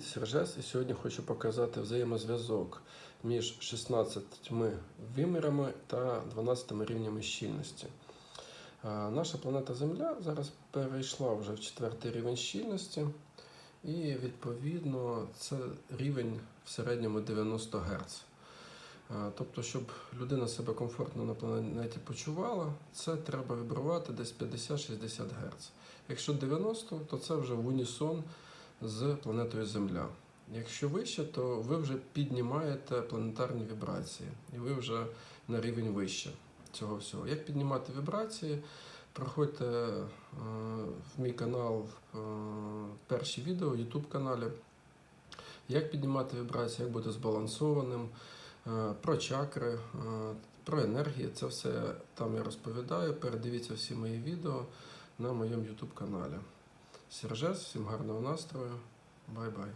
Сержес, і сьогодні хочу показати взаємозв'язок між 16 вимірами та 12 рівнями щільності. Наша планета Земля зараз перейшла вже в четвертий рівень щільності, і відповідно це рівень в середньому 90 Гц. Тобто, щоб людина себе комфортно на планеті почувала, це треба вибрувати десь 50-60 Гц. Якщо 90, то це вже в унісон з планетою Земля. Якщо вище, то ви вже піднімаєте планетарні вібрації, і ви вже на рівень вище цього всього. Як піднімати вібрації? Проходьте е, в мій канал е, перші відео YouTube каналі. Як піднімати вібрації, як бути збалансованим, е, про чакри, про енергії. Це все там я розповідаю. Передивіться всі мої відео на моєму YouTube каналі. Сержес, всім гарного настрою. Бай-бай.